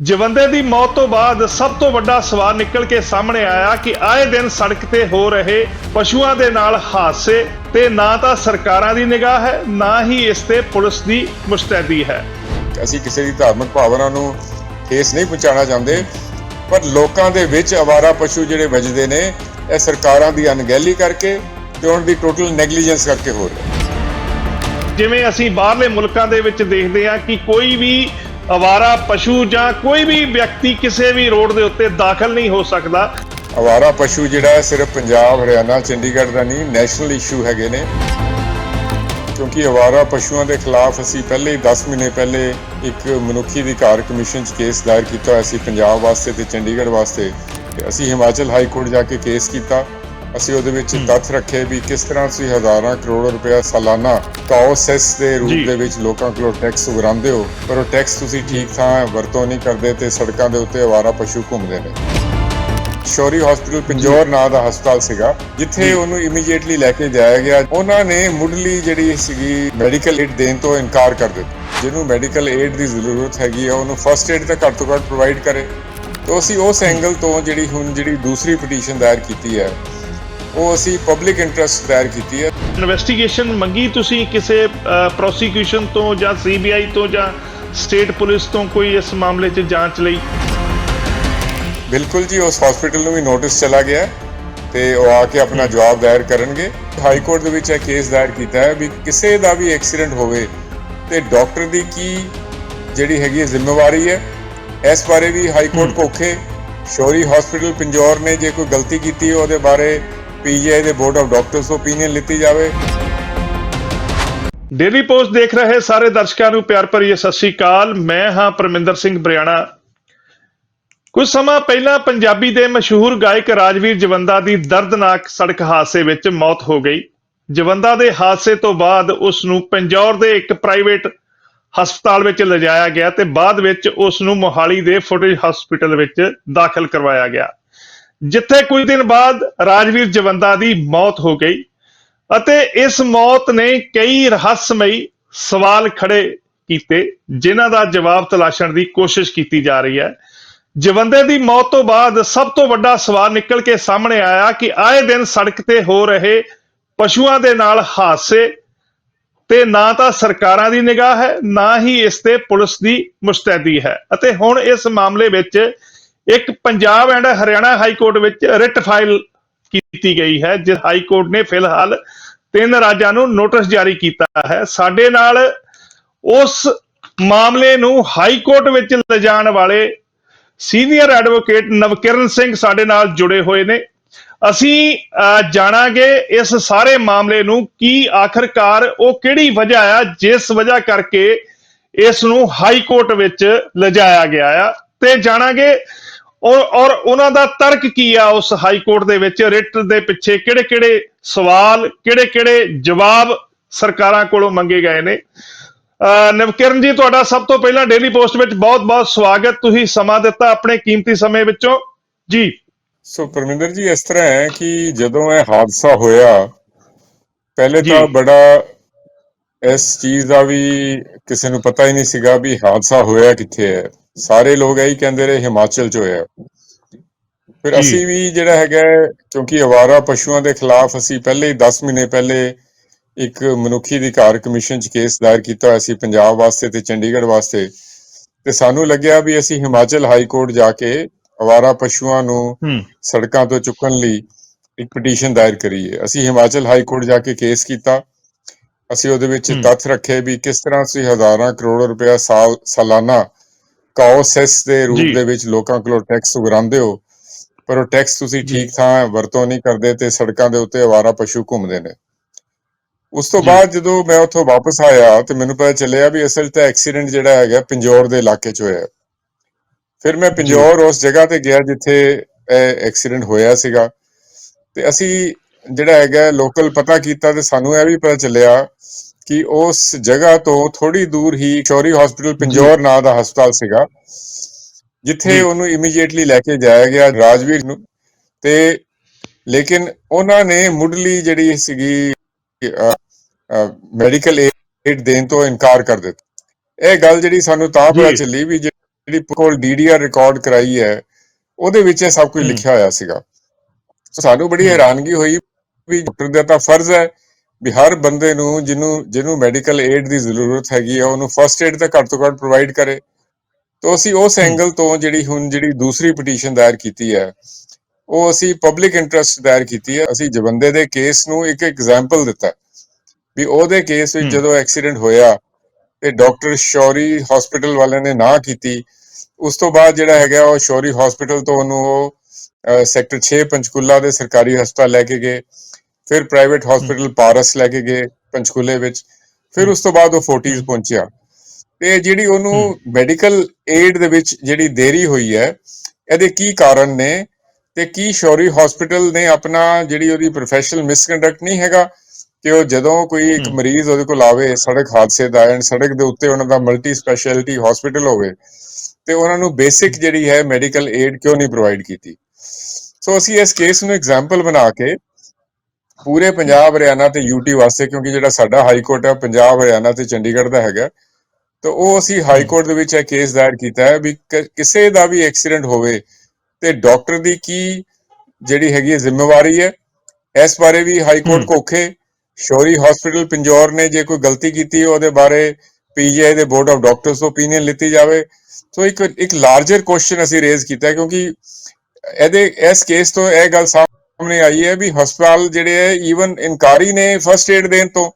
ਜਵੰਦੇ ਦੀ ਮੌਤ ਤੋਂ ਬਾਅਦ ਸਭ ਤੋਂ ਵੱਡਾ ਸਵਾਲ ਨਿਕਲ ਕੇ ਸਾਹਮਣੇ ਆਇਆ ਕਿ ਆਏ ਦਿਨ ਸੜਕ ਤੇ ਹੋ ਰਹੇ ਪਸ਼ੂਆਂ ਦੇ ਨਾਲ ਹਾਦਸੇ ਤੇ ਨਾ ਤਾਂ ਸਰਕਾਰਾਂ ਦੀ ਨਿਗਾਹ ਹੈ ਨਾ ਹੀ ਇਸ ਤੇ ਪੁਲਿਸ ਦੀ ਮੁਸਤੈਦੀ ਹੈ। ਅਸੀਂ ਕਿਸੇ ਦੀ ਧਾਰਮਿਕ ਭਾਵਨਾ ਨੂੰ ਠੇਸ ਨਹੀਂ ਪਹੁੰਚਾਉਣਾ ਚਾਹੁੰਦੇ ਪਰ ਲੋਕਾਂ ਦੇ ਵਿੱਚ ਅਵਾਰਾ ਪਸ਼ੂ ਜਿਹੜੇ ਵੱਜਦੇ ਨੇ ਇਹ ਸਰਕਾਰਾਂ ਦੀ ਅਣਗਹਿਲੀ ਕਰਕੇ ਤੇ ਉਹਨਾਂ ਦੀ ਟੋਟਲ ਨੈਗਲੀਜੈਂਸ ਕਰਕੇ ਹੋ ਰਿਹਾ ਜਿਵੇਂ ਅਸੀਂ ਬਾਹਰਲੇ ਮੁਲਕਾਂ ਦੇ ਵਿੱਚ ਦੇਖਦੇ ਹਾਂ ਕਿ ਕੋਈ ਵੀ ਅਵਾਰਾ, ਪਸ਼ੂ ਜਾਂ ਕੋਈ ਵੀ ਵਿਅਕਤੀ ਕਿਸੇ ਵੀ ਰੋਡ ਦੇ ਉੱਤੇ ਦਾਖਲ ਨਹੀਂ ਹੋ ਸਕਦਾ। ਅਵਾਰਾ, ਪਸ਼ੂ ਜਿਹੜਾ ਹੈ, ਸਿਰਫ ਪੰਜਾਬ, ਹਰਿਆਣਾ, ਚੰਡੀਗੜ੍ਹ ਦਾ ਨਹੀਂ, ਨੈਸ਼ਨਲ ਇਸ਼ੂ ਹੈਗੇ ਨੇ। ਕਿਉਂਕਿ ਅਵਾਰਾ ਪਸ਼ੂਆਂ ਦੇ ਖਿਲਾਫ ਅਸੀਂ ਪਹਿਲੇ ਹੀ 10 ਮਹੀਨੇ ਪਹਿਲੇ ਇੱਕ ਮਨੁੱਖੀ ਅਧਿਕਾਰ ਕਮਿਸ਼ਨ 'ਚ ਕੇਸ ਦਾਇਰ ਕੀਤਾ ਹੋਇਆ ਸੀ, ਪੰਜਾਬ ਵਾਸਤੇ ਤੇ ਚੰਡੀਗੜ੍ਹ ਵਾਸਤੇ। ਤੇ ਅਸੀਂ ਹਿਮਾਚਲ ਹਾਈ ਕੋਰਟ ਜਾ ਕੇ ਕੇਸ ਕੀਤਾ। ਅਸੀਂ ਉਹਦੇ ਵਿੱਚ ਤੱਥ ਰੱਖੇ ਵੀ ਕਿਸ ਤਰ੍ਹਾਂ ਤੁਸੀਂ ਹਜ਼ਾਰਾਂ ਕਰੋੜ ਰੁਪਇਆ ਸਾਲਾਨਾ ਕਾਓ ਸੈਸ ਦੇ। ਰੂਪ ਦੇ ਵਿੱਚ ਲੋਕਾਂ ਕੋਲੋਂ ਟੈਕਸ ਉਗਰਾਉਂਦੇ ਹੋ ਪਰ ਉਹ ਟੈਕਸ ਤੁਸੀਂ ਠੀਕ ਥਾਂ ਵਰਤੋਂ ਨਹੀਂ ਕਰਦੇ ਤੇ ਸੜਕਾਂ ਦੇ ਉੱਤੇ ਅਵਾਰਾ ਪਸ਼ੂ ਘੁੰਮਦੇ ਨੇ। ਸ਼ੌਰੀ ਹਸਪੀਟਲ ਪਿੰਜੌਰ ਨਾਂ ਦਾ ਹਸਪਤਾਲ ਸੀਗਾ ਜਿੱਥੇ ਉਹਨੂੰ ਇਮੀਡੀਏਟਲੀ ਲੈ ਕੇ ਜਾਇਆ ਗਿਆ। ਉਹਨਾਂ ਨੇ ਮੁੱਢਲੀ ਜਿਹੜੀ ਸੀਗੀ ਮੈਡੀਕਲ ਏਡ ਦੇਣ ਤੋਂ ਇਨਕਾਰ ਕਰ ਦਿੱਤਾ। ਜਿਹਨੂੰ ਮੈਡੀਕਲ ਏਡ ਦੀ ਜ਼ਰੂਰਤ ਹੈਗੀ ਆ ਉਹਨੂੰ ਫਰਸਟ ਏਡ ਤਾਂ ਘੱਟ ਤੋਂ ਘੱਟ ਪ੍ਰੋਵਾਈਡ ਕਰੇ। ਤਾਂ ਅਸੀਂ ਉਸ ਐਂਗਲ ਤੋਂ ਜਿਹੜੀ ਹੁਣ ਜਿਹੜੀ ਦੂਸਰੀ ਪਟੀਸ਼ਨ ਦਾਇਰ ਕੀਤੀ ਹੈ। ਉਹ ਅਸੀਂ ਪਬਲਿਕ ਇੰਟਰਸਟ ਦਾਇਰ ਕੀਤੀ ਹੈ। ਇਨਵੈਸਟੀਗੇਸ਼ਨ ਮੰਗੀ ਤੁਸੀਂ ਕਿਸੇ ਪ੍ਰੋਸੀਕਿਊਸ਼ਨ ਤੋਂ ਜਾਂ ਸੀਬੀਆਈ ਤੋਂ ਜਾਂ ਸਟੇਟ ਪੁਲਿਸ ਤੋਂ ਕੋਈ ਇਸ ਮਾਮਲੇ 'ਚ ਜਾਂਚ ਲਈ? ਬਿਲਕੁਲ ਜੀ ਉਸ ਹਸਪੀਟਲ ਨੂੰ ਵੀ ਨੋਟਿਸ ਚਲਾ ਗਿਆ ਤੇ ਉਹ ਆ ਕੇ ਆਪਣਾ ਜਵਾਬ ਦਾਇਰ ਕਰਨਗੇ। ਹਾਈ ਕੋਰਟ ਦੇ ਵਿੱਚ ਇਹ ਕੇਸ ਦਾਇਰ ਕੀਤਾ ਹੈ ਵੀ ਕਿਸੇ ਦਾ ਵੀ ਐਕਸੀਡੈਂਟ ਹੋਵੇ ਤੇ ਡਾਕਟਰ ਦੀ ਕੀ ਜਿਹੜੀ ਹੈਗੀ ਹੈ ਜ਼ਿੰਮੇਵਾਰੀ ਹੈ। ਇਸ ਬਾਰੇ ਵੀ ਹਾਈ ਕੋਰਟ ਕੋਖੇ ਸ਼ੌਰੀ ਹਸਪੀਟਲ ਪਿੰਜੌਰ ਨੇ ਜੇ ਕੋਈ ਗਲਤੀ ਕੀਤੀ ਹੈ ਉਹਦੇ ਬਾਰੇ ਪੀਜੀਆਈ ਦੇ ਬੋਰਡ ਆਫ ਡਾਕਟਰਸ ਤੋਂ ਓਪੀਨੀਅਨ ਲਿੱਤੀ ਜਾਵੇ। ਡੇਲੀ ਪੋਸਟ ਦੇਖ ਰਹੇ ਸਾਰੇ ਦਰਸ਼ਕਾਂ ਨੂੰ ਪਿਆਰ ਭਰੀ ਸਤਿ ਸ੍ਰੀ ਅਕਾਲ। ਮੈਂ ਹਾਂ ਪਰਮਿੰਦਰ ਸਿੰਘ ਬਰਿਆਣਾ। ਕੁਝ ਸਮਾਂ ਪਹਿਲਾਂ ਪੰਜਾਬੀ ਦੇ ਮਸ਼ਹੂਰ ਗਾਇਕ ਰਾਜਵੀਰ ਜਵੰਦਾ ਦੀ ਦਰਦਨਾਕ ਸੜਕ ਹਾਦਸੇ ਵਿੱਚ ਮੌਤ ਹੋ ਗਈ। ਜਵੰਦਾ ਦੇ ਹਾਦਸੇ ਤੋਂ ਬਾਅਦ ਉਸ ਨੂੰ ਪੰਜੌਰ ਦੇ ਇੱਕ ਪ੍ਰਾਈਵੇਟ ਹਸਪਤਾਲ ਵਿੱਚ ਲਿਜਾਇਆ ਗਿਆ ਤੇ ਬਾਅਦ ਵਿੱਚ ਉਸ ਨੂੰ ਮੋਹਾਲੀ ਦੇ ਫੁਟੇਜ ਹਸਪੀਟਲ ਵਿੱਚ ਦਾਖਲ ਕਰਵਾਇਆ ਗਿਆ। ਜਿੱਥੇ ਕੁਝ ਦਿਨ ਬਾਅਦ ਰਾਜਵੀਰ ਜਵੰਦਾ ਦੀ ਮੌਤ ਹੋ ਗਈ ਅਤੇ ਇਸ ਮੌਤ ਨੇ ਕਈ ਰਹੱਸਮਈ ਸਵਾਲ ਖੜੇ ਕੀਤੇ, ਜਿਨ੍ਹਾਂ ਦਾ ਜਵਾਬ ਤਲਾਸ਼ਣ ਦੀ ਕੋਸ਼ਿਸ਼ ਕੀਤੀ ਜਾ ਰਹੀ ਹੈ। ਜਵੰਦੇ ਦੀ ਮੌਤ ਤੋਂ ਬਾਅਦ ਸਭ ਤੋਂ ਵੱਡਾ ਸਵਾਲ ਨਿਕਲ ਕੇ ਸਾਹਮਣੇ ਆਇਆ ਕਿ ਆਏ ਦਿਨ ਸੜਕ ਤੇ ਹੋ ਰਹੇ ਪਸ਼ੂਆਂ ਦੇ ਨਾਲ ਹਾਦਸੇ ਤੇ ਨਾ ਤਾਂ ਸਰਕਾਰਾਂ ਦੀ ਨਿਗਾਹ ਹੈ, ਨਾ ਹੀ ਇਸ ਤੇ ਪੁਲਿਸ ਦੀ ਮੁਸਤੈਦੀ ਹੈ। ਅਤੇ ਹੁਣ ਇਸ ਮਾਮਲੇ ਵਿੱਚ ਇੱਕ Punjab and Haryana high court ਵਿੱਚ ਰਿਟ ਫਾਈਲ ਕੀਤੀ ਗਈ ਹੈ ਜਿਸ ਹਾਈ ਕੋਰਟ ਨੇ ਫਿਲਹਾਲ ਤਿੰਨ ਰਾਜਾਂ ਨੂੰ ਨੋਟਿਸ ਜਾਰੀ ਕੀਤਾ ਹੈ। ਸਾਡੇ ਨਾਲ ਉਸ ਮਾਮਲੇ ਨੂੰ ਹਾਈ ਕੋਰਟ ਵਿੱਚ ਲਿਜਾਣ ਵਾਲੇ ਸੀਨੀਅਰ ਐਡਵੋਕੇਟ ਨਵਕਿਰਨ ਸਿੰਘ ਸਾਡੇ ਨਾਲ ਜੁੜੇ ਹੋਏ ਨੇ। ਅਸੀਂ ਅਹ, ਜਾਣਾਂਗੇ ਇਸ ਸਾਰੇ ਮਾਮਲੇ ਨੂੰ ਕੀ ਆਖਰਕਾਰ ਉਹ ਕਿਹੜੀ ਵਜ੍ਹਾ ਆ ਜਿਸ ਵਜ੍ਹਾ ਕਰਕੇ ਇਸ ਨੂੰ ਹਾਈ ਕੋਰਟ ਵਿੱਚ ਲਿਜਾਇਆ ਗਿਆ ਆ। ਤੇ ਜਾਣਾਂਗੇ ਔਰ ਔਰ ਉਹਨਾਂ ਦਾ ਤਰਕ ਕੀ ਆ ਉਸ ਹਾਈ ਕੋਰਟ ਦੇ ਵਿੱਚ? ਰਿਟ ਦੇ ਪਿੱਛੇ ਕਿਹੜੇ-ਕਿਹੜੇ ਸਵਾਲ ਕਿਹੜੇ-ਕਿਹੜੇ ਜਵਾਬ ਸਰਕਾਰਾਂ ਕੋਲੋਂ ਮੰਗੇ ਗਏ ਨੇ? ਨਵਕਿਰਨ ਜੀ ਤੁਹਾਡਾ ਸਭ ਤੋਂ ਪਹਿਲਾਂ ਡੇਲੀ ਪੋਸਟ ਵਿੱਚ ਬਹੁਤ-ਬਹੁਤ ਸਵਾਗਤ। ਤੁਸੀਂ ਸਮਾਂ ਦਿੱਤਾ ਆਪਣੇ ਕੀਮਤੀ ਸਮੇਂ ਵਿੱਚੋਂ। ਜੀ। ਸੋ ਪਰਮਿੰਦਰ ਜੀ ਇਸ ਤਰ੍ਹਾਂ ਹੈ ਕਿ ਜਦੋਂ ਇਹ ਹਾਦਸਾ ਹੋਇਆ ਪਹਿਲੇ। ਤਾਂ ਬੜਾ ਇਸ ਚੀਜ਼ ਦਾ ਵੀ ਕਿਸੇ ਨੂੰ ਪਤਾ ਹੀ ਨਹੀਂ ਸੀਗਾ ਵੀ ਹਾਦਸਾ ਹੋਇਆ ਕਿੱਥੇ ਹੈ। ਸਾਰੇ ਲੋਕ ਇਹੀ ਕਹਿੰਦੇ ਰਹੇ ਹਿਮਾਚਲ 'ਚ ਹੋਇਆ। ਫਿਰ। ਅਸੀਂ ਵੀ ਜਿਹੜਾ ਹੈਗਾ ਕਿਉਂਕਿ ਅਵਾਰਾ ਪਸ਼ੂਆਂ ਦੇ ਖਿਲਾਫ ਅਸੀਂ ਪਹਿਲੇ ਹੀ 10 ਮਹੀਨੇ ਪਹਿਲੇ ਇੱਕ ਮਨੁੱਖੀ ਅਧਿਕਾਰ ਕਮਿਸ਼ਨ 'ਚ ਕੇਸ ਦਾਇਰ ਕੀਤਾ ਹੋਇਆ ਸੀ ਪੰਜਾਬ ਵਾਸਤੇ ਤੇ ਚੰਡੀਗੜ੍ਹ ਵਾਸਤੇ। ਤੇ ਸਾਨੂੰ ਲੱਗਿਆ ਵੀ ਅਸੀਂ ਹਿਮਾਚਲ ਹਾਈ ਕੋਰਟ ਜਾ ਕੇ ਅਵਾਰਾ ਪਸ਼ੂਆਂ ਨੂੰ ਸੜਕਾਂ ਤੋਂ ਚੁੱਕਣ ਲਈ ਇੱਕ ਪਟੀਸ਼ਨ ਦਾਇਰ ਕਰੀਏ। ਅਸੀਂ ਹਿਮਾਚਲ ਹਾਈ ਕੋਰਟ ਜਾ ਕੇ ਕੇਸ ਕੀਤਾ। ਅਸੀਂ ਉਹਦੇ ਵਿੱਚ। ਤੱਥ ਰੱਖੇ ਵੀ ਕਿਸ ਤਰ੍ਹਾਂ ਅਸੀਂ ਹਜ਼ਾਰਾਂ ਕਰੋੜ ਰੁਪਇਆ ਸਾਲ ਸਾਲਾਨਾ ਸੈਸ ਦੇ ਰੂਪ। ਦੇ ਵਿੱਚ ਲੋਕਾਂ ਕੋਲੋਂ ਟੈਕਸ ਉਗਰਾਉਂਦੇ ਹੋ ਪਰ ਉਹ ਟੈਕਸ ਤੁਸੀਂ। ਠੀਕ ਥਾਂ ਵਰਤੋਂ ਨਹੀਂ ਕਰਦੇ ਤੇ ਸੜਕਾਂ ਦੇ ਉੱਤੇ ਅਵਾਰਾ ਪਸ਼ੂ ਘੁੰਮਦੇ ਨੇ ਉਸ ਤੋਂ। ਬਾਅਦ ਜਦੋਂ ਮੈਂ ਉੱਥੋਂ ਵਾਪਸ ਆਇਆ ਤੇ ਮੈਨੂੰ ਪਤਾ ਚੱਲਿਆ ਵੀ ਅਸਲ ਤੇ ਐਕਸੀਡੈਂਟ ਜਿਹੜਾ ਹੈਗਾ ਪਿੰਜੌਰ ਦੇ ਇਲਾਕੇ 'ਚ ਹੋਇਆ ਫਿਰ ਮੈਂ ਪਿੰਜੌਰ ਉਸ ਜਗ੍ਹਾ ਤੇ ਗਿਆ ਜਿੱਥੇ ਇਹ ਐਕਸੀਡੈਂਟ ਹੋਇਆ ਸੀਗਾ ਤੇ ਅਸੀਂ ਜਿਹੜਾ ਹੈਗਾ ਲੋਕਲ ਪਤਾ ਕੀਤਾ ਤੇ ਸਾਨੂੰ ਇਹ ਵੀ ਪਤਾ ਚੱਲਿਆ ਕਿ ਉਸ ਜਗ੍ਹਾ ਤੋਂ ਥੋੜੀ ਦੂਰ ਹੀ ਸ਼ੌਰੀ ਹਸਪੀਟਲ ਪਿੰਜੌਰ ਨਾਂ ਦਾ ਹਸਪਤਾਲ ਸੀਗਾ ਜਿੱਥੇ। ਉਹਨੂੰ ਇਮੀਡੀਏਟਲੀ ਲੈ ਕੇ ਜਾਇਆ ਗਿਆ ਰਾਜਵੀਰ ਨੂੰ ਤੇ ਲੇਕਿਨ ਉਹਨਾਂ ਨੇ ਮੁੱਢਲੀ ਜਿਹੜੀ ਸੀਗੀ ਮੈਡੀਕਲ ਏਡ ਦੇਣ ਤੋਂ ਇਨਕਾਰ ਕਰ ਦਿੱਤਾ ਇਹ ਗੱਲ ਜਿਹੜੀ ਸਾਨੂੰ ਤਾਂ ਪਤਾ। ਚੱਲੀ ਵੀ ਜਿਹੜੀ ਕੋਲ ਡੀਡੀਆਰ ਰਿਕਾਰਡ ਕਰਾਈ ਹੈ ਉਹਦੇ ਵਿੱਚ ਇਹ ਸਭ ਕੁਝ। ਲਿਖਿਆ ਹੋਇਆ ਸੀਗਾ ਸਾਨੂੰ ਬੜੀ। ਹੈਰਾਨਗੀ ਹੋਈ ਵੀ ਡਾਕਟਰ ਦਾ ਤਾਂ ਫਰਜ਼ ਹੈ ਵੀ ਹਰ ਬੰਦੇ ਨੂੰ ਜਿਹਨੂੰ ਜਿਹਨੂੰ ਮੈਡੀਕਲ ਏਡ ਦੀ ਜ਼ਰੂਰਤ ਹੈਗੀ ਹੈ ਉਹਨੂੰ ਫਰਸਟ ਏਡ ਤਾਂ ਘੱਟ ਤੋਂ ਘੱਟ ਪ੍ਰੋਵਾਈਡ ਕਰੇ ਤੋਂ ਅਸੀਂ ਉਸ। ਐਂਗਲ ਤੋਂ ਜਿਹੜੀ ਹੁਣ ਜਿਹੜੀ ਦੂਸਰੀ ਪਟੀਸ਼ਨ ਦਾਇਰ ਕੀਤੀ ਹੈ ਉਹ ਅਸੀਂ ਪਬਲਿਕ ਇੰਟਰਸਟ ਦਾਇਰ ਕੀਤੀ ਹੈ ਅਸੀਂ ਜਵੰਦੇ ਦੇ ਕੇਸ ਨੂੰ ਇੱਕ ਐਗਜ਼ਾਮਪਲ ਦਿੱਤਾ ਵੀ ਉਹਦੇ ਕੇਸ ਵਿੱਚ। ਜਦੋਂ ਐਕਸੀਡੈਂਟ ਹੋਇਆ ਤੇ ਡਾਕਟਰ ਸ਼ੌਰੀ ਹਸਪੀਟਲ ਵਾਲਿਆਂ ਨੇ ਨਾ ਕੀਤੀ ਉਸ ਤੋਂ ਬਾਅਦ ਜਿਹੜਾ ਹੈਗਾ ਉਹ ਸ਼ੌਰੀ ਹਸਪੀਟਲ ਤੋਂ ਉਹਨੂੰ ਉਹ ਸੈਕਟਰ 6 ਪੰਚਕੂਲਾ ਦੇ ਸਰਕਾਰੀ ਹਸਪਤਾਲ ਲੈ ਕੇ ਗਏ ਫਿਰ ਪ੍ਰਾਈਵੇਟ ਹਸਪੀਟਲ ਪਾਰਸ ਲੈ ਕੇ ਗਏ ਪੰਚਕੂਲੇ ਵਿੱਚ ਫਿਰ ਉਸ ਤੋਂ ਬਾਅਦ ਉਹ ਫੋਰਟੀਜ਼ ਹਮ। ਪਹੁੰਚਿਆ ਤੇ ਜਿਹੜੀ ਉਹਨੂੰ। ਮੈਡੀਕਲ ਏਡ ਦੇ ਵਿੱਚ ਜਿਹੜੀ ਦੇਰੀ ਹੋਈ ਹੈ ਇਹਦੇ ਕੀ ਕਾਰਨ ਨੇ ਤੇ ਕੀ ਸ਼ੌਰੀ ਹਸਪੀਟਲ ਨੇ ਆਪਣਾ ਜਿਹੜੀ ਉਹਦੀ ਪ੍ਰੋਫੈਸ਼ਨਲ ਮਿਸਕੰਡਕਟ ਨਹੀਂ ਹੈਗਾ ਕਿ ਉਹ ਜਦੋਂ ਕੋਈ ਇੱਕ। ਮਰੀਜ਼ ਉਹਦੇ ਕੋਲ ਆਵੇ ਸੜਕ ਹਾਦਸੇ ਦਾ ਐਂਡ ਸੜਕ ਦੇ ਉੱਤੇ ਉਹਨਾਂ ਦਾ ਮਲਟੀ ਸਪੈਸ਼ਲਿਟੀ ਹਸਪੀਟਲ ਹੋਵੇ ਤੇ ਉਹਨਾਂ ਨੂੰ ਬੇਸਿਕ ਜਿਹੜੀ ਹੈ ਮੈਡੀਕਲ ਏਡ ਕਿਉਂ ਨਹੀਂ ਪ੍ਰੋਵਾਈਡ ਕੀਤੀ ਸੋ ਅਸੀਂ ਇਸ ਕੇਸ ਨੂੰ ਐਗਜ਼ਾਮਪਲ ਬਣਾ ਕੇ ਪੂਰੇ ਪੰਜਾਬ ਹਰਿਆਣਾ ਤੇ ਯੂਟੀ ਵਾਸਤੇ ਕਿਉਂਕਿ ਜਿਹੜਾ ਸਾਡਾ ਹਾਈ ਕੋਰਟ ਹੈ ਪੰਜਾਬ ਹਰਿਆਣਾ ਤੇ ਚੰਡੀਗੜ੍ਹ ਦਾ ਹੈਗਾ। ਤਾਂ ਉਹ ਅਸੀਂ ਹਾਈ ਕੋਰਟ ਦੇ ਵਿੱਚ ਇਹ ਕੇਸ ਦਾਇਰ ਕੀਤਾ ਹੈ ਵੀ ਕਿਸੇ ਦਾ ਵੀ ਐਕਸੀਡੈਂਟ ਹੋਵੇ ਤੇ ਡਾਕਟਰ ਦੀ ਕੀ ਜਿਹੜੀ ਹੈਗੀ ਹੈ ਜ਼ਿੰਮੇਵਾਰੀ ਹੈ ਇਸ ਬਾਰੇ ਵੀ ਹਾਈ ਕੋਰਟ। ਕੋਖੇ ਸ਼ੌਰੀ ਹਸਪੀਟਲ ਪਿੰਜੌਰ ਨੇ ਜੇ ਕੋਈ ਗਲਤੀ ਕੀਤੀ ਉਹਦੇ ਬਾਰੇ ਪੀਜੀਆਈ ਦੇ ਬੋਰਡ ਆਫ ਡਾਕਟਰਸ ਤੋਂ ਓਪੀਨੀਅਨ ਲਿੱਤੀ ਜਾਵੇ। ਸੋ ਇੱਕ ਇੱਕ ਲਾਰਜਰ ਕੁਐਸਚਨ ਅਸੀਂ ਰੇਜ਼ ਕੀਤਾ ਕਿਉਂਕਿ ਇਹਦੇ ਇਸ ਕੇਸ ਤੋਂ ਇਹ ਗੱਲ ਸਾਹਮਣੇ ਆਈ ਹੈ ਵੀ ਹਸਪਤਾਲ ਜਿਹੜੇ ਹੈ ਈਵਨ ਇਨਕਾਰੀ ਨੇ ਫਰਸਟ ਏਡ ਦੇਣ ਤੋਂ।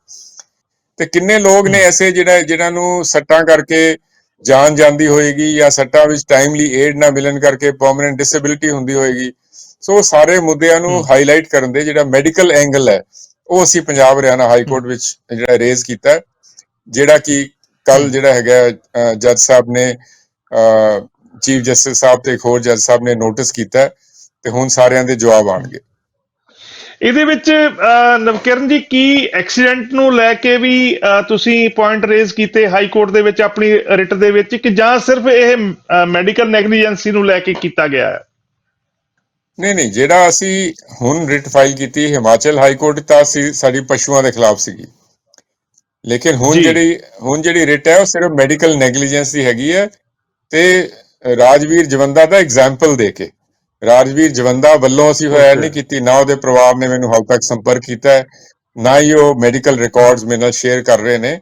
ਤੇ ਕਿੰਨੇ ਲੋਕ ਨੇ ਐਸੇ ਜਿਹੜਾ ਜਿਨ੍ਹਾਂ ਨੂੰ ਸੱਟਾਂ ਕਰਕੇ ਜਾਨ ਜਾਂਦੀ ਹੋਏਗੀ ਜਾਂ ਸੱਟਾਂ ਵਿੱਚ ਟਾਈਮਲੀ ਏਡ ਨਾ ਮਿਲਣ ਕਰਕੇ ਪਰਮਨੈਂਟ ਡਿਸੇਬਿਲਿਟੀ ਹੁੰਦੀ ਹੋਏਗੀ। ਸੋ ਸਾਰੇ ਮੁੱਦਿਆਂ ਨੂੰ। ਹਾਈਲਾਈਟ ਕਰਨ ਦੇ ਜਿਹੜਾ ਮੈਡੀਕਲ ਐਂਗਲ ਹੈ ਉਹ ਅਸੀਂ ਪੰਜਾਬ ਹਰਿਆਣਾ ਹਾਈ ਕੋਰਟ ਵਿੱਚ ਜਿਹੜਾ ਰੇਜ਼ ਕੀਤਾ ਹੈ, ਜਿਹੜਾ ਕਿ ਕੱਲ। ਜਿਹੜਾ ਹੈਗਾ ਜੱਜ ਸਾਹਿਬ ਨੇ ਚੀਫ ਜਸਟਿਸ ਸਾਹਿਬ ਤੇ ਇੱਕ ਹੋਰ ਜੱਜ ਸਾਹਿਬ ਨੇ ਨੋਟਿਸ ਕੀਤਾ ਹੈ। ਤੇ ਹੁਣ ਸਾਰਿਆਂ ਦੇ ਜਵਾਬ ਆਣਗੇ। ਇਹਦੇ ਵਿੱਚ ਨਵਕਿਰਨ ਜੀ ਕੀ ਐਕਸੀਡੈਂਟ ਨੂੰ ਲੈ ਕੇ ਵੀ ਤੁਸੀਂ ਪੁਆਇੰਟ ਰੇਜ਼ ਕੀਤੇ ਹਾਈ ਕੋਰਟ ਦੇ ਵਿੱਚ ਆਪਣੀ ਰਿਟ ਦੇ ਵਿੱਚ ਕਿ ਜਾਂ ਸਿਰਫ ਇਹ ਮੈਡੀਕਲ ਨੈਗਲੀਜੈਂਸੀ ਨੂੰ ਲੈ ਕੇ ਕੀਤਾ ਗਿਆ ਹੈ? ਨਹੀਂ ਨਹੀਂ ਜਿਹੜਾ ਅਸੀਂ ਹੁਣ ਰਿਟ ਫਾਈਲ ਕੀਤੀ ਹਿਮਾਚਲ ਹਾਈ ਕੋਰਟ ਤਾਂ ਸੀ ਸਾਡੀ ਪਸ਼ੂਆਂ ਦੇ ਖਿਲਾਫ ਸੀਗੀ। ਲੇਕਿਨ ਹੁਣ। ਜਿਹੜੀ ਹੁਣ ਜਿਹੜੀ ਰਿਟ ਹੈ ਉਹ ਸਿਰਫ ਮੈਡੀਕਲ ਨੈਗਲੀਜੈਂਸ ਦੀ ਹੈਗੀ ਹੈ ਤੇ ਰਾਜਵੀਰ ਜਵੰਦਾ ਦਾ ਐਗਜ਼ਾਮਪਲ ਦੇ ਕੇ। ਰਾਜਵੀਰ ਜਵੰਦਾ ਵੱਲੋਂ ਅਸੀਂ ਹੋਇਆ Okay. ਨਹੀਂ ਕੀਤੀ ਨਾ ਉਹਦੇ ਪਰਿਵਾਰ ਨੇ ਮੈਨੂੰ ਹਾਲ ਤੱਕ ਸੰਪਰਕ ਕੀਤਾ ਹੈ ਨਾ ਹੀ ਉਹ ਮੈਡੀਕਲ ਰਿਕਾਰਡਸ ਮੇਰੇ ਨਾਲ ਸ਼ੇਅਰ ਕਰ ਰਹੇ ਨੇ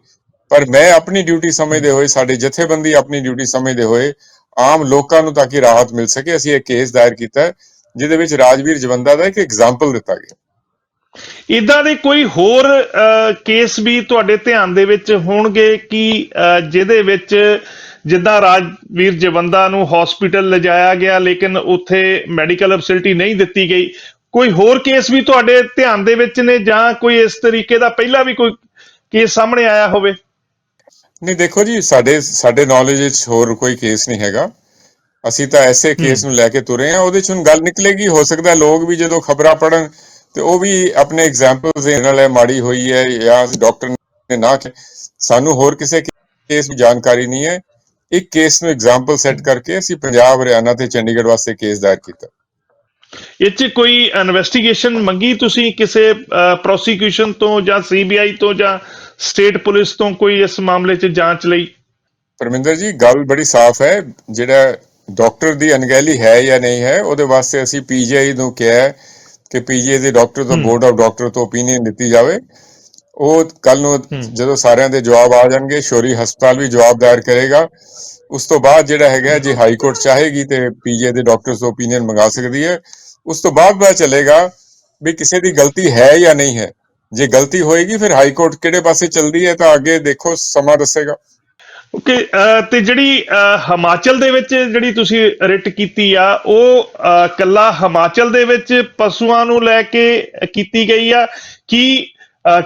ਪਰ ਮੈਂ ਆਪਣੀ ਡਿਊਟੀ ਸਮਝਦੇ ਹੋਏ ਸਾਡੇ ਜਥੇਬੰਦੀ ਆਪਣੀ ਡਿਊਟੀ ਸਮਝਦੇ ਹੋਏ ਆਮ ਲੋਕਾਂ ਨੂੰ ਤਾਂ ਕਿ ਰਾਹਤ ਮਿਲ ਸਕੇ ਅਸੀਂ ਇਹ ਕੇਸ ਦਾਇਰ ਕੀਤਾ ਜਿਹਦੇ ਵਿੱਚ ਰਾਜਵੀਰ ਜਵੰਦਾ ਦਾ ਇੱਕ ਐਗਜ਼ਾਮਪਲ ਦਿੱਤਾ ਗਿਆ ਇਦਾਂ ਦੇ ਕੋਈ ਹੋਰ ਕੇਸ ਵੀ ਤੁਹਾਡੇ ਧਿਆਨ ਦੇ ਵਿੱਚ ਹੋਣਗੇ ਕਿ ਜਿਹਦੇ ਵਿੱਚ ਜਿੱਦਾਂ ਰਾਜਵੀਰ ਜਵੰਦਾ ਨੂੰ ਹਸਪੀਟਲ ਲਿਜਾਇਆ ਗਿਆ ਲੇਕਿਨ ਉੱਥੇ ਮੈਡੀਕਲ ਫੈਸਿਲਿਟੀ ਨਹੀਂ ਦਿੱਤੀ ਗਈ। ਕੋਈ ਹੋਰ ਕੇਸ ਵੀ ਤੁਹਾਡੇ ਧਿਆਨ ਦੇ ਵਿੱਚ ਨੇ ਜਾਂ ਕੋਈ ਇਸ ਤਰੀਕੇ ਦਾ ਪਹਿਲਾਂ ਵੀ ਕੋਈ ਕੇਸ ਸਾਹਮਣੇ ਆਇਆ ਹੋਵੇ? ਨਹੀਂ ਦੇਖੋ ਜੀ ਸਾਡੇ ਸਾਡੇ ਨੌਲੇਜ ਵਿੱਚ ਹੋਰ ਕੋਈ ਕੇਸ ਨਹੀਂ ਹੈਗਾ। ਅਸੀਂ ਤਾਂ ਐਸੇ ਕੇਸ ਨੂੰ ਲੈ ਕੇ ਤੁਰੇ ਆ ਉਹਦੇ ਚ ਗੱਲ ਨਿਕਲੇਗੀ। ਹੋ ਸਕਦਾ ਲੋਕ ਵੀ ਜਦੋਂ ਖਬਰਾਂ ਪੜਨ ਤੇ ਉਹ ਵੀ ਆਪਣੇ ਐਗਜ਼ਾਮਪਲਸ ਦੇ ਨਾਲ ਮਾੜੀ ਹੋਈ ਹੈ ਜਾਂ ਡਾਕਟਰ ਨੇ ਨਾ ਸਾਨੂੰ ਹੋਰ ਕਿਸੇ ਕੇਸ ਦੀ ਜਾਣਕਾਰੀ ਨਹੀਂ ਹੈ। ਇੱਕ ਕੇਸ ਨੂੰ ਐਗਜ਼ਾਮਪਲ ਸੈੱਟ ਕਰਕੇ ਅਸੀਂ ਪੰਜਾਬ ਹਰਿਆਣਾ ਤੇ ਚੰਡੀਗੜ੍ਹ ਵਾਸਤੇ ਕੇਸ ਦਾਇਰ ਕੀਤਾ। 'ਚ ਕੋਈ ਇਨਵੈਸਟੀਗੇਸ਼ਨ ਮੰਗੀ ਤੁਸੀਂ ਕਿਸੇ ਪ੍ਰੋਸੀਕਿਊਸ਼ਨ ਤੋਂ ਜਾਂ ਸੀਬੀਆਈ ਤੋਂ ਜਾਂ ਸਟੇਟ ਪੁਲਿਸ ਤੋਂ ਕੋਈ ਇਸ ਮਾਮਲੇ 'ਚ ਜਾਂਚ ਲਈ? ਪਰਮਿੰਦਰ ਜੀ ਗੱਲ ਬੜੀ ਸਾਫ਼ ਹੈ। ਜਿਹੜਾ ਡਾਕਟਰ ਦੀ ਅਣਗਹਿਲੀ ਹੈ ਜਾਂ ਨਹੀਂ ਹੈ ਉਹਦੇ ਵਾਸਤੇ ਅਸੀਂ ਪੀਜੀਆਈ ਨੂੰ ਕਿਹਾ ਕਿ ਪੀਜੀਆਈ ਦੇ ਡਾਕਟਰ ਤੋਂ। ਬੋਰਡ ਆਫ ਡਾਕਟਰ ਤੋਂ ਓਪੀਨੀਅਨ ਦਿੱਤੀ ਜਾਵੇ। ਉਹ ਕੱਲ ਨੂੰ। ਜਦੋਂ ਸਾਰਿਆਂ ਦੇ ਜਵਾਬ ਆ ਜਾਣਗੇ ਸ਼ੋਰੀ ਹਸਪਤਾਲ ਵੀ ਜਵਾਬ ਦਾਇਰ ਕਰੇਗਾ। ਉਸ ਤੋਂ ਬਾਅਦ ਜਿਹੜਾ ਹੈਗਾ ਜੇ ਹਾਈ ਕੋਰਟ ਚਾਹੇਗੀ ਤੇ ਪੀਜੀਆਈ ਦੇ ਡਾਕਟਰਸ ਤੋਂ ਓਪੀਨੀਅਨ ਮੰਗਾ ਸਕਦੀ ਹੈ। ਉਸ ਤੋਂ ਬਾਅਦ ਪਤਾ ਚੱਲੇਗਾ ਵੀ ਕਿਸੇ ਦੀ ਗਲਤੀ ਹੈ ਜਾਂ ਨਹੀਂ ਹੈ। ਜੇ ਗਲਤੀ ਹੋਏਗੀ ਫਿਰ ਹਾਈ ਕੋਰਟ ਕਿਹੜੇ ਪਾਸੇ ਚੱਲਦੀ ਹੈ ਤਾਂ ਅੱਗੇ ਦੇਖੋ ਸਮਾਂ ਦੱਸੇਗਾ। ਓਕੇ ਤੇ ਜਿਹੜੀ ਹਿਮਾਚਲ ਦੇ ਵਿੱਚ ਜਿਹੜੀ ਤੁਸੀਂ ਰਿਟ ਕੀਤੀ ਆ ਉਹ ਕੱਲਾ ਹਿਮਾਚਲ ਦੇ ਵਿੱਚ ਪਸ਼ੂਆਂ ਨੂੰ ਲੈ ਕੇ ਕੀਤੀ ਗਈ ਆ ਕਿ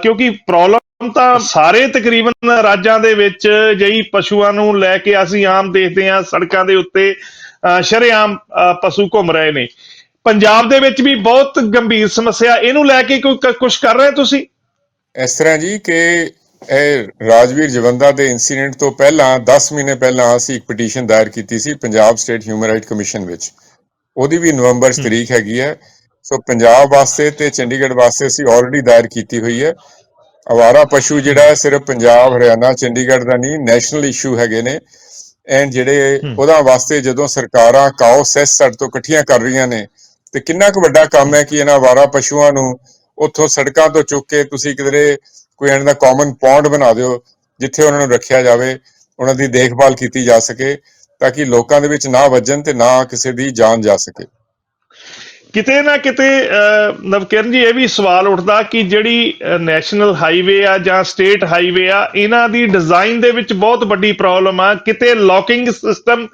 ਕਿਉਂਕਿ ਪ੍ਰੋਬਲਮ ਤਾਂ ਸਾਰੇ ਤਕਰੀਬਨ ਰਾਜਾਂ ਦੇ ਵਿੱਚ ਜਈ ਪਸ਼ੂਆਂ ਨੂੰ ਲੈ ਕੇ ਅਸੀਂ ਆਮ ਦੇਖਦੇ ਹਾਂ ਸੜਕਾਂ ਦੇ ਉੱਤੇ ਸ਼ਰੇਆਮ ਪਸ਼ੂ ਘੁੰਮ ਰਹੇ ਨੇ। ਪੰਜਾਬ ਦੇ ਵਿੱਚ ਵੀ ਬਹੁਤ ਗੰਭੀਰ ਸਮੱਸਿਆ ਇਹਨੂੰ ਲੈ ਕੇ ਕੋਈ ਕੁਝ ਕਰ ਰਹੇ ਤੁਸੀਂ? ਇਸ ਤਰ੍ਹਾਂ ਜੀ ਕਿ ਇਹ ਰਾਜਵੀਰ ਜਵੰਦਾ ਦੇ ਇਨਸੀਡੈਂਟ ਤੋਂ ਪਹਿਲਾਂ 10 ਮਹੀਨੇ ਪਹਿਲਾਂ ਅਸੀਂ ਇੱਕ ਪਟੀਸ਼ਨ ਦਾਇਰ ਕੀਤੀ ਸੀ Punjab state human right commission ਵਿੱਚ। ਉਹਦੀ ਵੀ ਨਵੰਬਰ। ਤਰੀਕ ਹੈਗੀ ਹੈ। ਸੋ ਪੰਜਾਬ ਵਾਸਤੇ ਤੇ ਚੰਡੀਗੜ੍ਹ ਵਾਸਤੇ ਅਸੀਂ ਆਲਰੇਡੀ ਦਾਇਰ ਕੀਤੀ ਹੋਈ ਹੈ। ਅਵਾਰਾ ਪਸ਼ੂ ਜਿਹੜਾ ਹੈ ਸਿਰਫ ਪੰਜਾਬ ਹਰਿਆਣਾ ਚੰਡੀਗੜ੍ਹ ਦਾ ਨਹੀਂ ਨੈਸ਼ਨਲ ਇਸ਼ੂ ਹੈਗੇ ਨੇ। ਐਂਡ ਜਿਹੜੇ। ਉਹਦਾ ਵਾਸਤੇ ਜਦੋਂ ਸਰਕਾਰਾਂ ਕਾਓ ਸੈਸ ਸਾਡੇ ਤੋਂ ਇਕੱਠੀਆਂ ਕਰ ਰਹੀਆਂ ਨੇ ਤੇ ਕਿੰਨਾ ਕੁ ਵੱਡਾ ਕੰਮ ਹੈ ਕਿ ਇਹਨਾਂ ਵਾਰਾ ਪਸ਼ੂਆਂ ਨੂੰ ਉੱਥੋਂ ਸੜਕਾਂ ਤੋਂ ਚੁੱਕ ਕੇ ਤੁਸੀਂ ਕਿਧਰੇ ਕੋਈ ਇਹਨਾਂ ਦਾ ਕਾਮਨ ਪੌਂਡ ਬਣਾ ਦਿਓ ਜਿੱਥੇ ਉਹਨਾਂ ਨੂੰ ਰੱਖਿਆ ਜਾਵੇ ਉਹਨਾਂ ਦੀ ਦੇਖਭਾਲ ਕੀਤੀ ਜਾ ਸਕੇ ਤਾਂ ਕਿ ਲੋਕਾਂ ਦੇ ਵਿੱਚ ਨਾ ਵੱਜਣ ਤੇ ਨਾ ਕਿਸੇ ਦੀ ਜਾਨ ਜਾ ਸਕੇ। ਕਿਤੇ ਨਾ ਕਿਤੇ ਨਵਕਿਰਨ ਜੀ, ਇਹ ਵੀ ਸਵਾਲ ਉੱਠਦਾ ਕਿ ਜਿਹੜੀ ਨੈਸ਼ਨਲ ਹਾਈਵੇ ਆ ਜਾਂ ਸਟੇਟ ਹਾਈਵੇ ਆ, ਇਹਨਾਂ ਦੀ ਡਿਜ਼ਾਈਨ ਦੇ ਵਿੱਚ ਬਹੁਤ ਵੱਡੀ ਪ੍ਰੋਬਲਮ ਆ। ਕਿਤੇ ਲੌਕਿੰਗ ਸਿਸਟਮ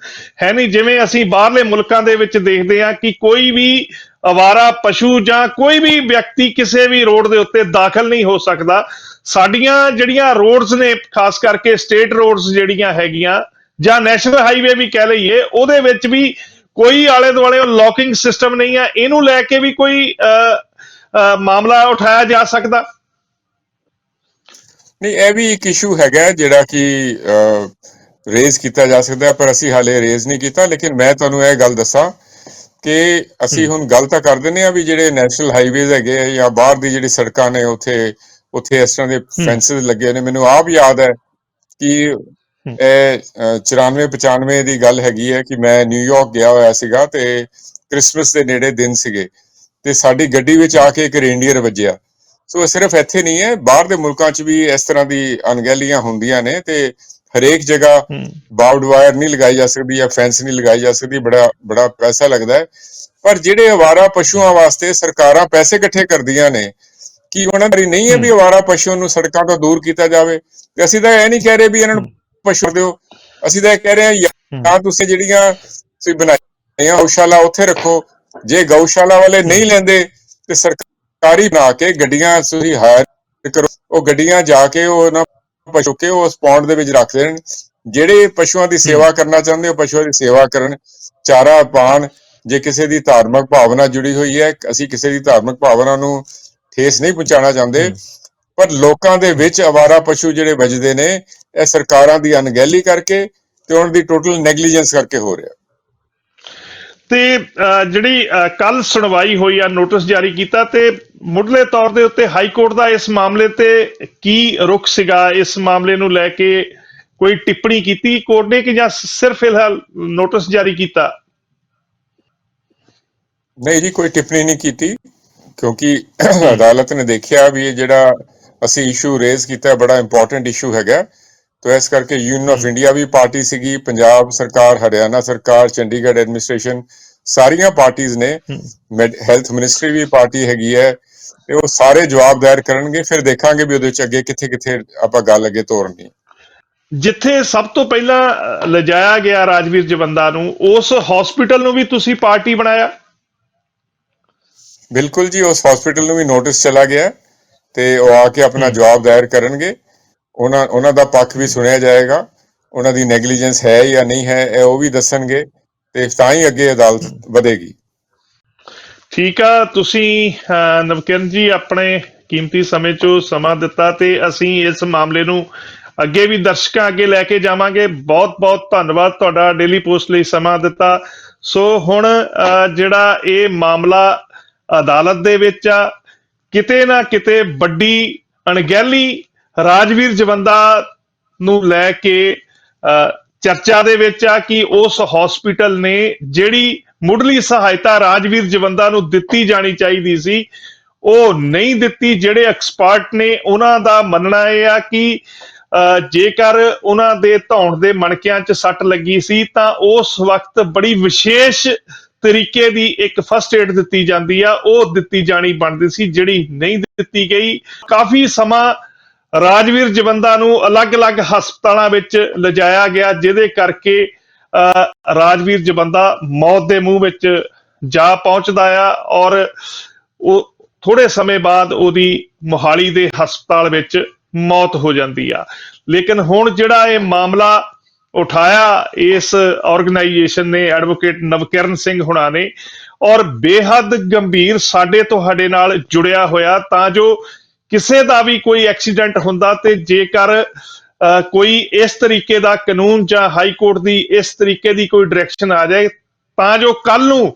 ਹੈ ਨਹੀਂ, ਜਿਵੇਂ ਅਸੀਂ ਬਾਹਰਲੇ ਮੁਲਕਾਂ ਦੇ ਵਿੱਚ ਦੇਖਦੇ ਆ ਕਿ ਕੋਈ ਵੀ ਅਵਾਰਾ ਪਸ਼ੂ ਜਾਂ ਕੋਈ ਵੀ ਵਿਅਕਤੀ ਕਿਸੇ ਵੀ ਰੋਡ ਦੇ ਉੱਤੇ ਦਾਖਲ ਨਹੀਂ ਹੋ ਸਕਦਾ। ਸਾਡੀਆਂ ਜਿਹੜੀਆਂ ਰੋਡਸ ਨੇ, ਖਾਸ ਕਰਕੇ ਸਟੇਟ ਰੋਡਸ ਜਿਹੜੀਆਂ ਹੈਗੀਆਂ, ਜਾਂ ਨੈਸ਼ਨਲ ਹਾਈਵੇ ਵੀ ਕਹਿ ਲਈਏ, ਉਹਦੇ ਵਿੱਚ ਵੀ ਕੋਈ ਆਲੇ ਦੁਆਲੇ ਲੌਕਿੰਗ ਸਿਸਟਮ ਨਹੀਂ ਹੈ ਇਹਨੂੰ ਲੈ ਕੇ ਵੀ ਕੋਈ ਮਾਮਲਾ ਉਠਾਇਆ ਜਾ ਸਕਦਾ? ਨਹੀਂ ਇਹ ਵੀ ਇੱਕ ਇਸ਼ੂ ਹੈਗਾ ਜਿਹੜਾ ਕਿ ਰੇਜ਼ ਕੀਤਾ ਜਾ ਸਕਦਾ ਪਰ ਅਸੀਂ ਹਾਲੇ ਰੇਜ਼ ਨਹੀਂ ਕੀਤਾ ਲੇਕਿਨ ਮੈਂ ਤੁਹਾਨੂੰ ਇਹ ਗੱਲ ਦੱਸਾਂ ਕਿ ਅਸੀਂ ਹੁਣ ਗੱਲ ਤਾਂ ਕਰ ਦਿੰਦੇ ਆ ਵੀ ਜਿਹੜੇ ਨੈਸ਼ਨਲ ਹਾਈਵੇਜ਼ ਹੈਗੇ ਆ ਜਾਂ ਬਾਹਰ ਦੀ ਜਿਹੜੀ ਸੜਕਾਂ ਨੇ ਉੱਥੇ ਉੱਥੇ ਇਸ ਤਰ੍ਹਾਂ ਦੇ ਫੈਂਸਸ ਲੱਗੇ ਨੇ। ਮੈਨੂੰ ਆਪ ਯਾਦ ਹੈ ਕਿ ਇਹ ਅ, 94 95 ਦੀ ਗੱਲ ਹੈਗੀ ਹੈ ਕਿ ਮੈਂ ਨਿਊਯਾਰਕ ਗਿਆ ਹੋਇਆ ਸੀਗਾ ਤੇ ਕ੍ਰਿਸਮਸ ਦੇ ਨੇੜੇ ਦਿਨ ਸੀਗੇ ਤੇ ਸਾਡੀ ਗੱਡੀ ਵਿੱਚ ਆ ਕੇ ਇੱਕ ਰੇਂਡੀਅਰ ਵੱਜਿਆ। ਸੋ ਇਹ ਸਿਰਫ ਇੱਥੇ ਨਹੀਂ ਹੈ ਬਾਹਰ ਦੇ ਮੁਲਕਾਂ 'ਚ ਵੀ ਇਸ ਤਰ੍ਹਾਂ ਦੀ ਅਣਗਹਿਲੀਆਂ ਹੁੰਦੀਆਂ ਨੇ ਤੇ ਹਰੇਕ ਜਗ੍ਹਾ ਬਾਊਡ ਵਾਇਰ ਨਹੀਂ ਲਗਾਈ ਜਾ ਸਕਦੀ ਜਾਂ ਫੈਂਸ ਨਹੀਂ ਲਗਾਈ ਜਾ ਸਕਦੀ ਬੜਾ ਬੜਾ ਪੈਸਾ ਲੱਗਦਾ ਹੈ। ਪਰ ਜਿਹੜੇ ਅਵਾਰਾ ਪਸ਼ੂਆਂ ਵਾਸਤੇ ਸਰਕਾਰਾਂ ਪੈਸੇ ਇਕੱਠੇ ਕਰਦੀਆਂ ਨੇ ਕੀ ਉਹਨਾਂ ਦੀ ਨਹੀਂ ਹੈ ਵੀ ਅਵਾਰਾ ਪਸ਼ੂਆਂ ਨੂੰ ਸੜਕਾਂ ਤੋਂ ਦੂਰ ਕੀਤਾ ਜਾਵੇ? ਤੇ ਅਸੀਂ ਤਾਂ ਇਹ ਨਹੀਂ ਕਹਿ ਰਹੇ ਵੀ ਇਹਨਾਂ ਨੂੰ ਪਸ਼ੂ ਦਿਓ ਅਸੀਂ ਤਾਂ ਇਹ ਕਹਿ ਰਹੇ ਹਾਂ ਤਾਂ ਤੁਸੀਂ ਜਿਹੜੀਆਂ ਤੁਸੀਂ ਬਣਾਈਆਂ ਗਊਸ਼ਾਲਾ ਉੱਥੇ ਰੱਖੋ। ਜੇ ਗਊਸ਼ਾਲਾ ਵਾਲੇ ਨਹੀਂ ਲੈਂਦੇ ਤੇ ਸਰਕਾਰੀ ਬਣਾ ਕੇ ਗੱਡੀਆਂ ਤੁਸੀਂ ਹਾਇਰ ਕਰੋ। ਉਹ ਗੱਡੀਆਂ ਜਾ ਕੇ ਉਹ ਨਾ ਪਸ਼ੂ ਕੇ ਉਸ ਪੌਂਡ ਦੇ ਵਿੱਚ ਰੱਖ ਦੇਣ। ਜਿਹੜੇ ਪਸ਼ੂਆਂ ਦੀ ਸੇਵਾ ਕਰਨਾ ਚਾਹੁੰਦੇ ਹੋ ਪਸ਼ੂਆਂ ਦੀ ਸੇਵਾ ਕਰਨ। ਚਾਰਾ ਪਾਣ ਜੇ ਕਿਸੇ ਦੀ ਧਾਰਮਿਕ ਭਾਵਨਾ ਜੁੜੀ ਹੋਈ ਹੈ ਅਸੀਂ ਕਿਸੇ ਦੀ ਧਾਰਮਿਕ ਭਾਵਨਾ ਨੂੰ ਠੇਸ ਨਹੀਂ ਪਹੁੰਚਾਉਣਾ ਚਾਹੁੰਦੇ। ਪਰ ਲੋਕਾਂ ਦੇ ਵਿੱਚ ਅਵਾਰਾ ਪਸ਼ੂ ਜਿਹੜੇ ਵੱਜਦੇ ਨੇ ਇਹ ਸਰਕਾਰਾਂ ਦੀ ਅਣਗਹਿਲੀ ਕਰਕੇ ਤੇ ਉਹਨਾਂ ਦੀ ਟੋਟਲ ਨੈਗਲੀਜੈਂਸ ਕਰਕੇ ਹੋ ਰਿਹਾ। ਤੇ ਜਿਹੜੀ ਕੱਲ ਸੁਣਵਾਈ ਹੋਈ ਆ ਨੋਟਿਸ ਜਾਰੀ ਕੀਤਾ ਤੇ ਮੁੱਢਲੇ ਤੌਰ ਦੇ ਉੱਤੇ ਹਾਈ ਕੋਰਟ ਦਾ ਇਸ ਮਾਮਲੇ ਤੇ ਕੀ ਰੁਖ ਸੀਗਾ? ਇਸ ਮਾਮਲੇ ਨੂੰ ਲੈ ਕੇ ਕੋਈ ਟਿੱਪਣੀ ਕੀਤੀ ਕੋਰਟ ਨੇ ਕਿ ਜਾਂ ਸਿਰਫ ਫਿਲਹਾਲ ਨੋਟਿਸ ਜਾਰੀ ਕੀਤਾ? ਨਹੀਂ ਜੀ ਕੋਈ ਟਿੱਪਣੀ ਨਹੀਂ ਕੀਤੀ ਕਿਉਂਕਿ ਅਦਾਲਤ ਨੇ ਦੇਖਿਆ ਵੀ ਇਹ ਜਿਹੜਾ ਅਸੀਂ ਇਸ਼ੂ ਰੇਜ਼ ਕੀਤਾ ਬੜਾ ਇੰਪੋਰਟੈਂਟ ਇਸ਼ੂ ਹੈਗਾ। ਤੋ ਇਸ ਕਰਕੇ ਯੂਨੀਅਨ ਆਫ ਇੰਡੀਆ ਵੀ ਪਾਰਟੀ ਸੀਗੀ ਪੰਜਾਬ ਸਰਕਾਰ ਹਰਿਆਣਾ ਸਰਕਾਰ ਚੰਡੀਗੜ੍ਹ ਐਡਮਿਨਿਸਟ੍ਰੇਸ਼ਨ ਸਾਰੀਆਂ ਪਾਰਟੀਆਂ ਨੇ। ਹੈਲਥ ਮਿਨਿਸਟਰੀ ਵੀ ਪਾਰਟੀ ਹੈਗੀ ਹੈ ਤੇ ਉਹ ਸਾਰੇ ਜਵਾਬ ਦਾਇਰ ਕਰਨਗੇ ਫਿਰ ਦੇਖਾਂਗੇ ਵੀ ਉਹਦੇ ਵਿੱਚ ਅੱਗੇ ਕਿੱਥੇ ਕਿੱਥੇ ਆਪਾਂ ਗੱਲ ਅੱਗੇ ਤੋਰਨੀ ਜਿੱਥੇ ਸਭ ਤੋਂ ਪਹਿਲਾਂ ਲਿਜਾਇਆ ਗਿਆ ਰਾਜਵੀਰ ਜਵੰਦਾ ਨੂੰ ਉਸ ਹਸਪੀਟਲ ਨੂੰ ਵੀ ਤੁਸੀਂ ਪਾਰਟੀ ਬਣਾਇਆ? ਬਿਲਕੁਲ ਜੀ ਉਸ ਹਸਪੀਟਲ ਨੂੰ ਵੀ ਨੋਟਿਸ ਚਲਾ ਗਿਆ। ਤੇ ਉਹ ਆ ਕੇ ਆਪਣਾ ਜਵਾਬ ਦਾਇਰ ਕਰਨਗੇ। ਉਹਨਾਂ ਉਹਨਾਂ ਦਾ ਪੱਖ ਵੀ ਸੁਣਿਆ ਜਾਏਗਾ। ਉਹਨਾਂ ਦੀ ਨੈਗਲੀਜੈਂਸ ਹੈ ਜਾਂ ਨਹੀਂ ਹੈ ਇਹ ਉਹ ਵੀ ਦੱਸਣਗੇ ਤੇ ਤਾਂ ਹੀ ਅੱਗੇ ਅਦਾਲਤ ਵਧੇਗੀ। ਠੀਕ ਆ ਤੁਸੀਂ ਨਵਕਿਰਨ ਜੀ ਆਪਣੇ ਕੀਮਤੀ ਸਮੇਂ ਚੋਂ ਸਮਾਂ ਦਿੱਤਾ ਤੇ ਅਸੀਂ ਇਸ ਮਾਮਲੇ ਨੂੰ ਅੱਗੇ ਵੀ ਦਰਸ਼ਕਾਂ ਅੱਗੇ ਲੈ ਕੇ ਜਾਵਾਂਗੇ। ਬਹੁਤ ਬਹੁਤ ਧੰਨਵਾਦ ਤੁਹਾਡਾ ਡੇਲੀ ਪੋਸਟ ਲਈ ਸਮਾਂ ਦਿੱਤਾ। ਸੋ ਹੁਣ ਜਿਹੜਾ ਇਹ ਮਾਮਲਾ ਅਦਾਲਤ ਦੇ ਵਿੱਚ ਆ ਕਿਤੇ ਨਾ ਕਿਤੇ ਵੱਡੀ ਅਣਗਹਿਲੀ ਰਾਜਵੀਰ ਜਵੰਦਾ ਨੂੰ ਲੈ ਕੇ ਅਹ, ਚਰਚਾ ਦੇ ਵਿੱਚ ਆ ਕਿ ਉਸ ਹਸਪੀਟਲ ਨੇ ਜਿਹੜੀ ਮੁੱਢਲੀ ਸਹਾਇਤਾ ਰਾਜਵੀਰ ਜਵੰਦਾ ਨੂੰ ਦਿੱਤੀ ਜਾਣੀ ਚਾਹੀਦੀ ਸੀ ਉਹ ਨਹੀਂ ਦਿੱਤੀ। ਜਿਹੜੇ ਐਕਸਪਰਟ ਨੇ ਉਹਨਾਂ ਦਾ ਮੰਨਣਾ ਇਹ ਆ ਕਿ ਅਹ, ਜੇਕਰ ਉਹਨਾਂ ਦੇ ਧੌਣ ਦੇ ਮਣਕਿਆਂ 'ਚ ਸੱਟ ਲੱਗੀ ਸੀ ਤਾਂ ਉਸ ਵਕਤ ਬੜੀ ਵਿਸ਼ੇਸ਼ ਤਰੀਕੇ ਦੀ ਇੱਕ ਫਸਟ ਏਡ ਦਿੱਤੀ ਜਾਂਦੀ ਆ ਉਹ ਦਿੱਤੀ ਜਾਣੀ ਬਣਦੀ ਸੀ ਜਿਹੜੀ ਨਹੀਂ ਦਿੱਤੀ ਗਈ। ਕਾਫੀ ਸਮਾਂ ਰਾਜਵੀਰ ਜਵੰਦਾ ਨੂੰ ਅਲੱਗ-ਅਲੱਗ ਹਸਪਤਾਲਾਂ ਵਿੱਚ ਲਿਜਾਇਆ ਗਿਆ ਜਿਹਦੇ ਕਰਕੇ ਅਹ, ਰਾਜਵੀਰ ਜਵੰਦਾ ਮੌਤ ਦੇ ਮੂੰਹ ਵਿੱਚ ਜਾ ਪਹੁੰਚਦਾ ਆ ਔਰ ਉਹ ਥੋੜੇ ਸਮੇਂ ਬਾਅਦ ਉਹਦੀ ਮੋਹਾਲੀ ਦੇ ਹਸਪਤਾਲ ਵਿੱਚ ਮੌਤ ਹੋ ਜਾਂਦੀ ਆ। ਲੇਕਿਨ ਹੁਣ ਜਿਹੜਾ ਇਹ ਮਾਮਲਾ ਉਠਾਇਆ ਇਸ ਆਰਗੇਨਾਈਜੇਸ਼ਨ ਨੇ ਐਡਵੋਕੇਟ ਨਵਕਿਰਨ ਸਿੰਘ ਹੁਣਾਂ ਨੇ ਔਰ ਬੇਹੱਦ ਗੰਭੀਰ ਸਾਡੇ ਤੁਹਾਡੇ ਨਾਲ ਜੁੜਿਆ ਹੋਇਆ, ਤਾਂ ਜੋ ਕਿਸੇ ਦਾ ਵੀ ਕੋਈ ਐਕਸੀਡੈਂਟ ਹੁੰਦਾ ਤੇ ਜੇਕਰ ਕੋਈ ਇਸ ਤਰੀਕੇ ਦਾ ਕਾਨੂੰਨ ਜਾਂ ਹਾਈ ਕੋਰਟ ਦੀ ਇਸ ਤਰੀਕੇ ਦੀ ਕੋਈ ਡਾਇਰੈਕਸ਼ਨ ਆ ਜਾਏ, ਤਾਂ ਜੋ ਕੱਲ ਨੂੰ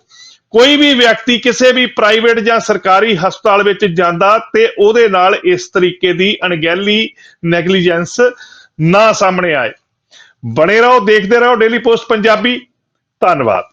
ਕੋਈ ਵੀ ਵਿਅਕਤੀ ਕਿਸੇ ਵੀ ਪ੍ਰਾਈਵੇਟ ਜਾਂ ਸਰਕਾਰੀ ਹਸਪਤਾਲ ਵਿੱਚ ਜਾਂਦਾ ਤੇ ਉਹਦੇ ਨਾਲ ਇਸ ਤਰੀਕੇ ਦੀ ਅਣਗਹਿਲੀ ਨੈਗਲੀਜੈਂਸ ਨਾ ਸਾਹਮਣੇ ਆਏ। ਬਣੇ ਰਹੋ ਦੇਖਦੇ ਰਹੋ ਡੇਲੀ ਪੋਸਟ ਪੰਜਾਬੀ। ਧੰਨਵਾਦ।